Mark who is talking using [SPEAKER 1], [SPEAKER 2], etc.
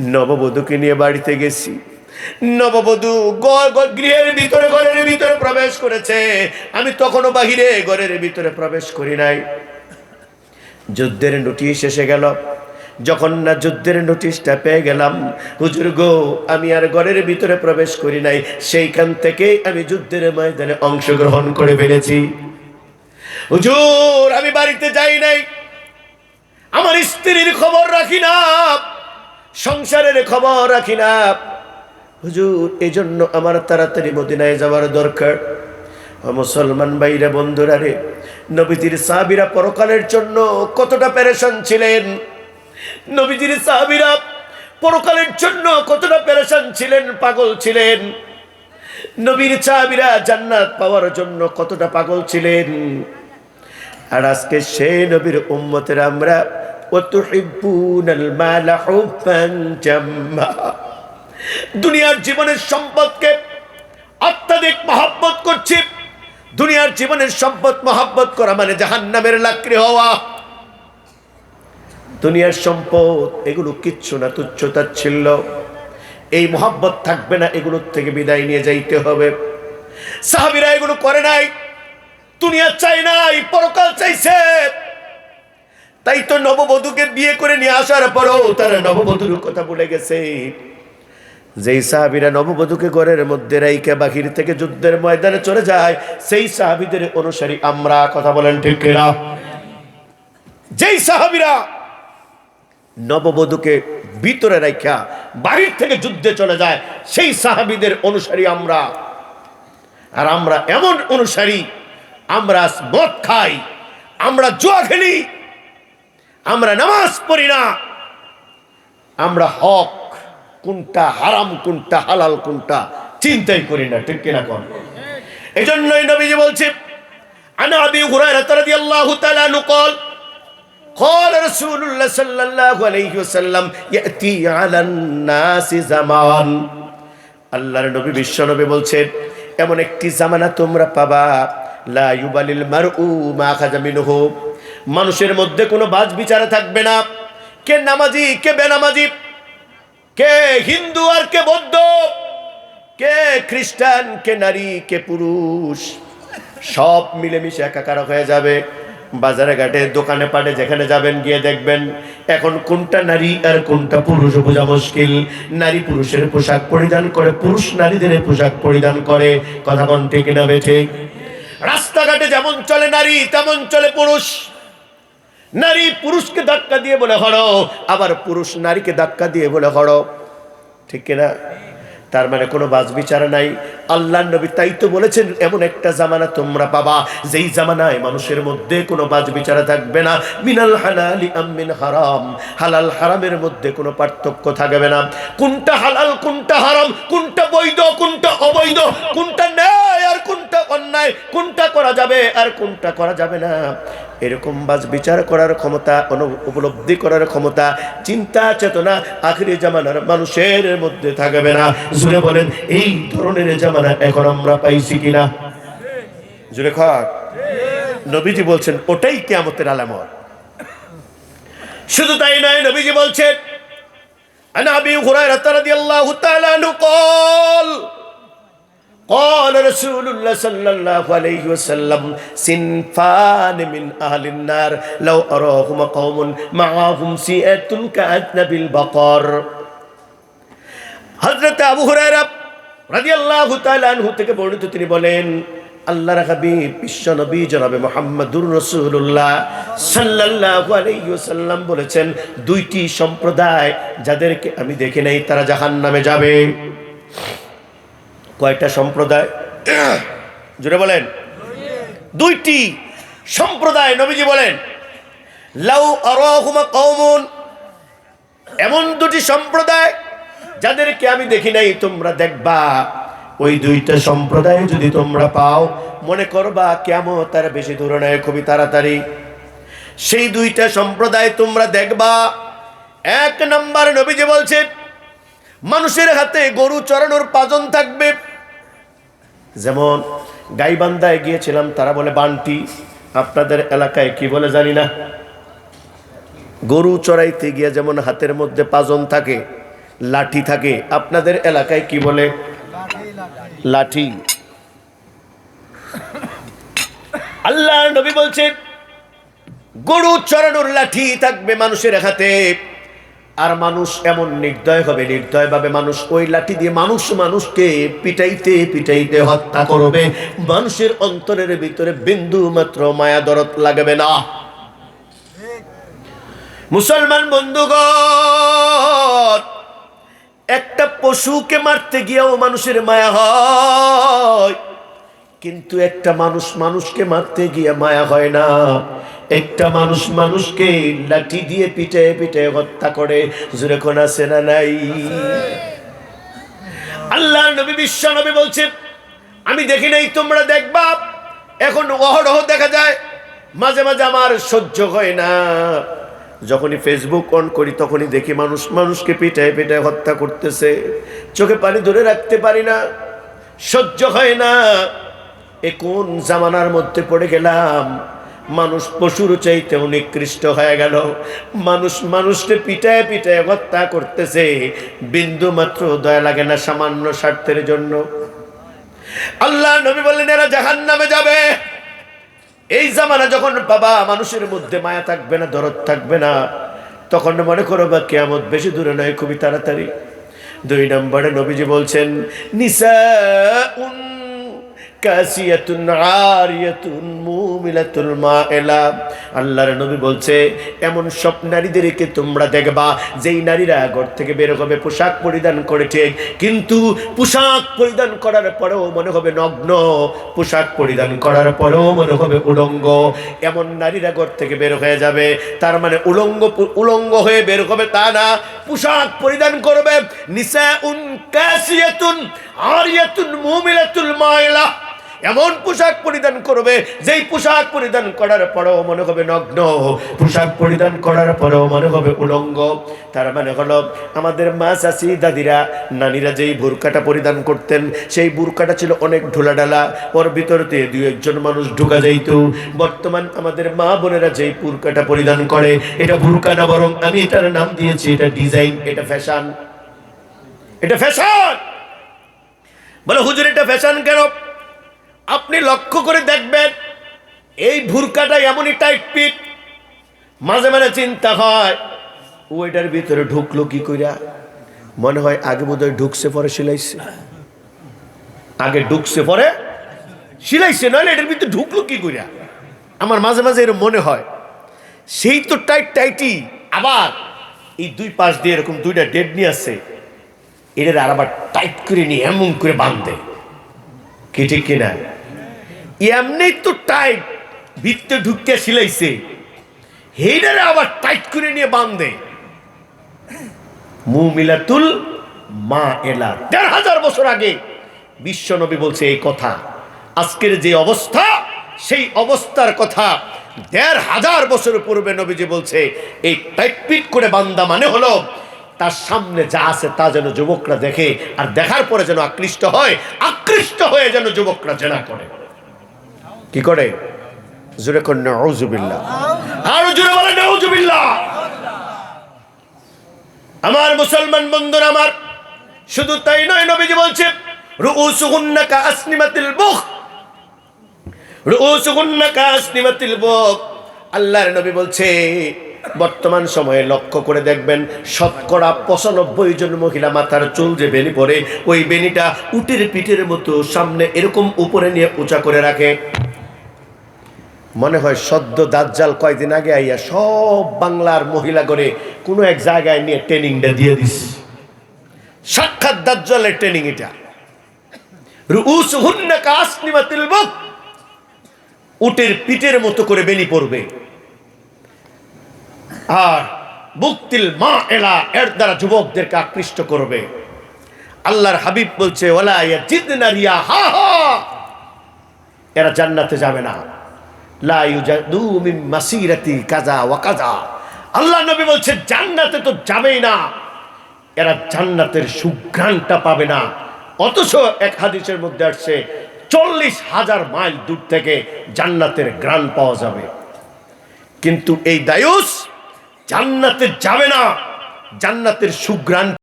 [SPEAKER 1] নববধূকে নিয়ে বাড়িতে গেছি। নববধূ গৃহের ভিতরে, ঘরের ভিতরে প্রবেশ করেছে। আমি তখনও বাহিরে ঘরের ভিতরে প্রবেশ করি নাই। যুদ্ধের নোটিশ এসে গেল। যখন না যুদ্ধের নোটিশটা পেয়ে গেলাম, হুজুর গো, আমি আর ঘরের ভিতরে প্রবেশ করি নাই। সেইখান থেকে আমি যুদ্ধের ময়দানে অংশগ্রহণ করে ফেলেছি। হুজুর, আমি বাড়িতে যাই নাই। আমার স্ত্রীর খবর রাখি না। সংসারের খবর রাখি না। হুজুর এই জন্য আমার তাড়াতাড়ি মদিনায় যাওয়ার দরকার। মুসলমান ভাইরা, বন্ধুরা রে, নবীজির সাহাবিরা পরকালের জন্য কতটা পেরেশান ছিলেন? নবীজির সাহাবিরা পরকালের জন্য কতটা পেরেশান ছিলেন, পাগল ছিলেন? নবীর সাহাবিরা জান্নাত পাওয়ার জন্য কতটা পাগল ছিলেন? আর আজকে সে নবীর উম্মতের আমরা দুনিয়ার জীবনের সম্পদকে অত্যাধিক মহাব্বত করছি। দুনিয়ার জীবনের সম্পদ মহাব্বত করা মানে জাহান্নামের লাকড়ি হওয়া। দুনিয়ার সম্পদ, এগুলো কিচ্ছু না তুচ্ছতা ছিল। এই মহাব্বত থাকবে না, এগুলোর থেকে বিদায় নিয়ে যাইতে হবে। সাহাবিরা এগুলো করে নাই। দুনিয়া চাই নাই, পরকাল চাইছে। তাই তো নববধূকে বিয়ে করে নিয়ে আসার পরও তারা নববধূর কথা বলে গেছে। যেই সাহাবিরা নববধূকে ঘরের মধ্যে রাইকে বাহির থেকে যুদ্ধের ময়দানে চলে যায়, সেই সাহাবিদের অনুসারী আমরা কথা বলেন ঠিক কিনা? যেই সাহাবিরা নববধূকে ভিতরে রাখা বাহির থেকে যুদ্ধে চলে যায়, সেই সাহাবিদের অনুসারী আমরা। আর আমরা এমন অনুসারী, আমরা মদ খাই, আমরা জুয়া খেলি আমরা নামাজ পড়ি না আমরা হক কোনটা হারাম কোনটা হালাল কোনটা চিন্তাই করি না ঠিক কিনা কোন এই জন্যই নবীজি বলছে আনা আবি হুরায়রা রাদিয়াল্লাহু তাআলা আনহু قال قال رسول الله صلى الله عليه وسلم يأتي على الناس زمان আল্লাহর নবী বিশ্ব নবী বলছেন এমন একটি জামানা তোমরা পাবা লা ইউবালিল মারউ মা খাজা মিনহু মানুষের মধ্যে কোনো বাজ বিচারে থাকবে না। কে নামাজি, কে বেনামাজি, কে হিন্দু আর কে বৌদ্ধ, কে খ্রিস্টান, কে নারী, কে পুরুষ, সব মিলেমিশে একাকার হয়ে যাবে। বাজারে ঘাটে, দোকানে পাটে, যেখানে যাবেন গিয়ে দেখবেন, এখন কোনটা নারী আর কোনটা পুরুষ বোঝা মুশকিল। নারী পুরুষের পোশাক পরিধান করে, পুরুষ নারীদের পোশাক পরিধান করে। কথা কোন ঠিক না বেঠে রাস্তাঘাটে যেমন চলে নারী, তেমন চলে পুরুষ। নারী পুরুষকে ধাক্কা দিয়ে বলে হড়ো, আবার পুরুষ নারীকে ধাক্কা দিয়ে বলে হড়ো। ঠিক কিনা? তার মানে কোনো বাজ বিচার নাই। আল্লাহ নবী তাই তো বলেছেন, এমন একটা জামানা তোমরা পাবা, যেই জামানায় মানুষের মধ্যে কোনো বাজ বিচার থাকবে না। মিনাল হালালি আমিন হারাম। হালাল হারামের মধ্যে কোনো পার্থক্য থাকবে না। কোনটা হালাল, কোনটা হারাম, কোনটা বৈধ, কোনটা অবৈধ, কোনটা ন্যায় কোনটা অন্যায়, কোনটা করা যাবে আর কোনটা করা যাবে না। এরকম বাস বিচার করার ক্ষমতা উপলব্ধি করার ক্ষমতা, চিন্তা, চেতনা আখিরি জামানার মানুষের মধ্যে থাকবে না। জুড়ে বলেন, এই ধরনের জামানা এখন আমরা পাইছি কিনা? জুড়ে খর নবীজি বলছেন, ওটাই কেয়ামতের আলামত। শুধু তাই নয়, নবীজি বলছেন আনাবি হুরায়রা রাদিয়াল্লাহু তাআলা নুকল قال قال رسول الله صلى الله عليه وسلم صنفان من أهل النار لو أراهم قوم معهم سيئة كأذنب البقر হজরত আবু হুরায়রা রাদিয়াল্লাহু তাআলা আনহু থেকে বর্ণিত তিনি বলেন আল্লাহর হাবিব বিশ্ব নবী জনাবে মোহাম্মদুর রাসূলুল্লাহ সাল্লাল্লাহু আলাইহি ওয়াসাল্লাম বলেছেন দুইটি সম্প্রদায় যাদেরকে আমি দেখি নাই তারা জাহান্নামে যাবে কয়টা সম্প্রদায়? জুড়ে বলেন। দুইটি সম্প্রদায় নবীজি বলেন, লাউ আরাহুমা কওমুন। এমন দুটি সম্প্রদায় যাদেরকে আমি দেখি নাই, তোমরা দেখবা। ওই দুইটা সম্প্রদায় যদি তোমরা পাও, মনে করবা কেমন তারা বেশি দূরে নেয়, খুবই তাড়াতাড়ি। সেই দুইটা সম্প্রদায় তোমরা দেখবা। এক নম্বর নবীজি বলছে মানুষের হাতে গরু চড়ানোর পাজন থাকবে। যেমন গাইবান্ধায় গিয়েছিলাম, তারা বলে, বান্টি, আপনাদের এলাকায় কি বলে জানি না। গরু চড়াইতে গিয়ে যেমন হাতের মধ্যে পাজন থাকে, লাঠি থাকে, আপনাদের এলাকায় কি বলে? লাঠি। আল্লাহ নবী বলছেন, গরু চড়ানোর লাঠি থাকবে মানুষের হাতে। আর মানুষ এমন নির্দয় হবে নির্দয় ভাবে মানুষ ওই লাঠি দিয়ে মানুষ মানুষকে পিটাইতে পিটাইতে হত্যা করবে। মানুষের অন্তরের ভিতরে বিন্দু মাত্র মায়া দরদ লাগবে না। মুসলমান বন্ধুগণ, একটা পশুকে মারতে গিয়েও মানুষের মায়া হয়। কিন্তু একটা মানুষ মানুষকে মারতে গিয়ে মায়া হয় না। একটা মানুষ মানুষকে লাঠি দিয়ে পিটে পিটে হত্যা করে। জুড়ে কোন আছে না নাই? আল্লাহ নবী, বিশ্ব নবী বলছে, আমি দেখি নাই, তোমরা দেখবা। এখন অহরহ দেখা যায়, মাঝে মাঝে আমার সহ্য হয় না। যখনই ফেসবুক অন করি, তখনই দেখি মানুষ মানুষকে পিটায় পিটায় হত্যা করতেছে। চোখে পানি ধরে রাখতে পারি না। সহ্য হয় না। এ কোন জামানার মধ্যে পড়ে গেলাম? মানুষ পশুর চাইতেও নিকৃষ্ট হয়ে গেল। মানুষ মানুষকে পিটায় পিটায় হত্যা করতেছে। বিন্দু মাত্র দয়া লাগে না সামান্য স্বার্থের জন্য। আল্লাহ নবী বললেন, এরা জাহান নামে যাবে। এই জামানা যখন বাবা মানুষের মধ্যে মায়া থাকবে না, দরদ থাকবে না, তখন মনে করো বা কেয়ামত বেশি দূরে নয়, খুবই তাড়াতাড়ি। দুই নম্বরে নবীজি বলছেন নিসা কাসিয়াতুন উলঙ্গ। এমন নারীরা ঘর থেকে বের হয়ে যাবে, তার মানে উলঙ্গ উলঙ্গ হয়ে বের হবে তা না। পোশাক পরিধান করবে নিসা উন কাসিয়াতুন আরিয়াতুন মুমিলাতুল মাইলা এমন পোশাক পরিধান করবে, যেই পোশাক পরিধান করার পরেও মনে হবে নগ্ন। পোশাক পরিধান করার পরেও মনে হবে উলঙ্গ। তার মানে হলো, আমাদের মা চাষি দাদিরা, নানিরা যেই বুরকাটা পরিধান করতেন, সেই বুরকাটা ছিল অনেক ঢোলাডালা ওর ভিতরতে দু একজন মানুষ ঢুকা যাইত। বর্তমান আমাদের মা বোনেরা যেই বুরকাটা পরিধান করে, এটা বুরকা না বরং আমি এটার নাম দিয়েছি, এটা ডিজাইন, এটা ফ্যাশন। এটা ফ্যাশন! বলে, হুজুর, এটা ফ্যাশন কেন? আপনি লক্ষ্য করে দেখবেন, এই ভুরকাটা এমনই টাইট পিট মাঝে মাঝে চিন্তা হয় ওইটার ভিতরে ঢুকলো কি কইরা? মনে হয় আগে বোধহয় ঢুকছে পরে সিলাইছে আগে ঢুকছে পরে সিলাইছে নইলে এটার ভিতরে ঢুকলো কি কইরা? আমার মাঝে মাঝে এরকম মনে হয়। সেই তো টাইট টাইটই আবার এই দুই পাশ দিয়ে এরকম দুইটা ডেড নিয়ে আসছে এটার আর আবার টাইট করে নিয়ে এমন করে বাঁধে। কি ঠিক কিনা এমনি তো টাইট ভিতরে ঢুকতে সিলাইছে। হেইডারে আবার টাইট করে নিয়ে বাঁধে। মুমিলাতুল মা এলা দেড় হাজার বছর আগে বিশ্বনবী বলছে এই কথা। আজকের যে অবস্থা, সেই অবস্থার কথা দেড় হাজার বছর পূর্বে নবীজি বলছে, এই টাইটপিট করে বান্দা মানে হলো, তার সামনে যা আছে তা যেন যুবকরা দেখে, আর দেখার পরে যেন আকৃষ্ট হয়, আকৃষ্ট হয়ে যেন যুবকরা জেনা করে। কি করে? জোরে আমার মুসলমান বন্ধুরা আমার, শুধু তাই নয়, নবীজি বলছে রুউসুহুন্না কা আসনিমাতিল বুখ। রুউসুহুন্না কা আসনিমাতিল বুখ। আল্লাহর নবী বলছে, বর্তমান সময়ে লক্ষ্য করে দেখবেন, শতকরা পঁচানব্বই জন মহিলা মাথার চুল যে বেনি পরে, ওই বেনিটা উটের পিঠের মতো সামনে এরকম উপরে নিয়ে উঁচা করে রাখে। মনে হয় সদ্য দাজ্জাল কয়দিন আগে আইয়া সব বাংলার মহিলা করে কোনো এক জায়গায় নিয়ে ট্রেনিংটা দিয়ে দিস সাক্ষাৎ দাজ্জালের ট্রেনিং এটা। উটের পিঠের মতো করে বেনি পড়বে। আর মুক্তিল মা এলা এর দ্বারা যুবকদেরকে আকৃষ্ট করবে। আল্লাহর হাবিব বলছে ওলা ইয়া জিদনা রিয়া হা হা। এরা জান্নাতে যাবে না। আল্লাহ নবী বলছে জান্নাতে তো যাবেই না। এরা জান্নাতের সুঘ্রাণটা পাবে না। অথচ এক হাদিসের মধ্যে আসছে, চল্লিশ হাজার মাইল দূর থেকে জান্নাতের গ্রাণ পাওয়া যাবে। কিন্তু এই দায়ুস, জান্নাতে যাবে না। জান্নাতের সুগ্রাণ